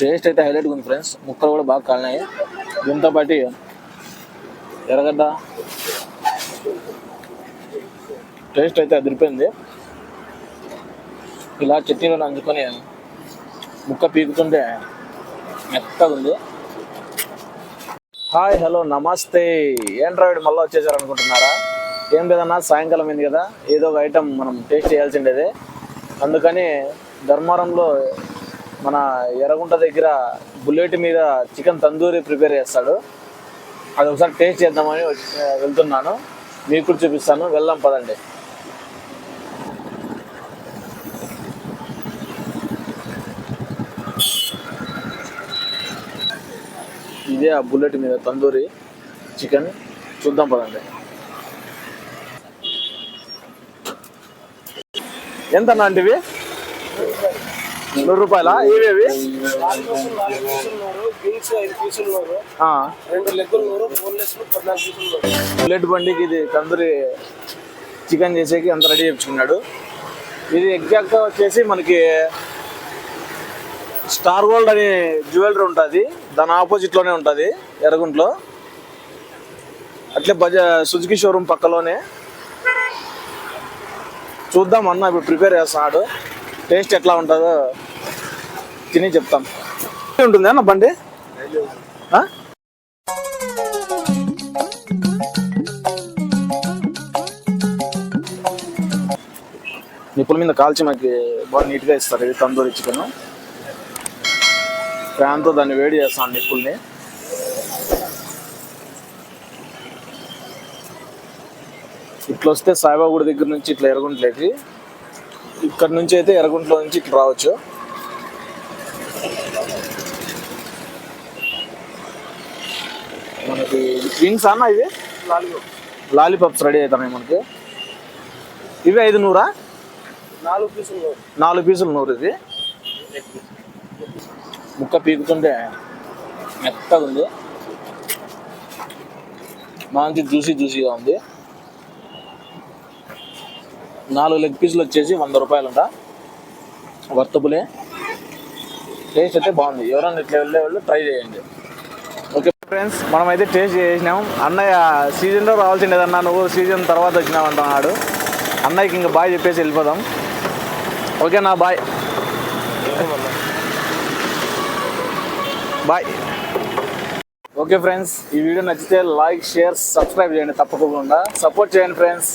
Taste అయితే హైలైట్గా ఉంది ఫ్రెండ్స్ ముక్కలు కూడా బాగా కాలినాయి. దీంతో పాటు ఎర్రగడ్డ టేస్ట్ అయితే అదిరిపోయింది. ఇలా చట్నీలో నంచుకొని ముక్క పీకుతుంటే మెత్తగా ఉంది. హాయ్ హలో నమస్తే. ఏం డ్రైవర్ మళ్ళీ వచ్చేసారు అనుకుంటున్నారా ఏం లేదన్నా సాయంకాలం అయింది కదా. ఏదో ఒక ఐటెం మనం టేస్ట్ చేయాల్సిండేది అందుకని ధర్మారంలో మన ఎర్రగుంట దగ్గర బుల్లెట్ మీద చికెన్ తందూరి ప్రిపేర్ చేస్తాడు. అది ఒకసారి టేస్ట్ చేద్దామని వెళ్తున్నాను. మీకు కూడా చూపిస్తాను. వెళ్దాం పదండి. ఇదే ఆ బుల్లెట్ మీద తందూరి చికెన్. చూద్దాం పదండి. ఎంత అంటివి నూరు రూపాయల? ఏవేవి? బుల్లెట్ బండికి ఇది తందూరి చికెన్ చేసేకి అంత రెడీ చేయించుకున్నాడు. ఇది ఎగ్జాక్ట్ వచ్చేసి మనకి స్టార్ గోల్డ్ అనే జ్యువెలరీ ఉంటుంది. దాని ఆపోజిట్లోనే ఉంటుంది ఎర్రగుంట్లో. అట్లే బజా సుజుకి షోరూమ్ పక్కలోనే. చూద్దాం అన్న ఇప్పుడు ప్రిపేర్ చేస్తున్నాడు. టేస్ట్ ఎట్లా ఉంటుందో తిని చెప్తాం. ఉంటుందా నా బండి? నిప్పుల మీద కాల్చి మనకి బాగా నీట్గా ఇస్తారు. ఇది తందూరి చికెన్. ఫ్యాన్తో దాన్ని వేడి చేస్తాను నిప్పుల్ని ఇట్లా వస్తే సాయిబాబా గుడి దగ్గర నుంచి ఇట్లా ఎరగుంట్లేకి ఇక్కడ నుంచి అయితే ఎరగుంట్లో నుంచి ఇట్లా రావచ్చు. మనకి వింగ్స్ అన్న ఇవి? లాలీపాప్స్ రెడీ అవుతున్నాయి మనకి. ఇవి ఐదు నూరా? నాలుగు పీసులు నూరు. నాలుగు పీసులు నూరు ఇది. ముక్క పీకుతుంటే మెత్తగా ఉంది. మంచి జ్యూసీ జ్యూసీగా ఉంది. నాలుగు లెగ్ పీసులు వచ్చేసి వంద రూపాయలంట. వర్తబులే. టేస్ట్ అయితే బాగుంది. ఎవరైనా ఇట్లా వెళ్ళే వాళ్ళు ట్రై చేయండి. ఓకే ఫ్రెండ్స్ మనమైతే టేస్ట్ చేసినాం. అన్నయ్య సీజన్లో రావాల్సిండేదన్నా నువ్వు సీజన్ తర్వాత వచ్చినావు అన్నయ్యకి ఇంకా బాయ్ చెప్పేసి వెళ్ళిపోదాం. ఓకేనా బాయ్. బాయ్. ఓకే ఫ్రెండ్స్ ఈ వీడియో నచ్చితే లైక్ షేర్ సబ్స్క్రైబ్ చేయండి తప్పకుండా. సపోర్ట్ చేయండి ఫ్రెండ్స్.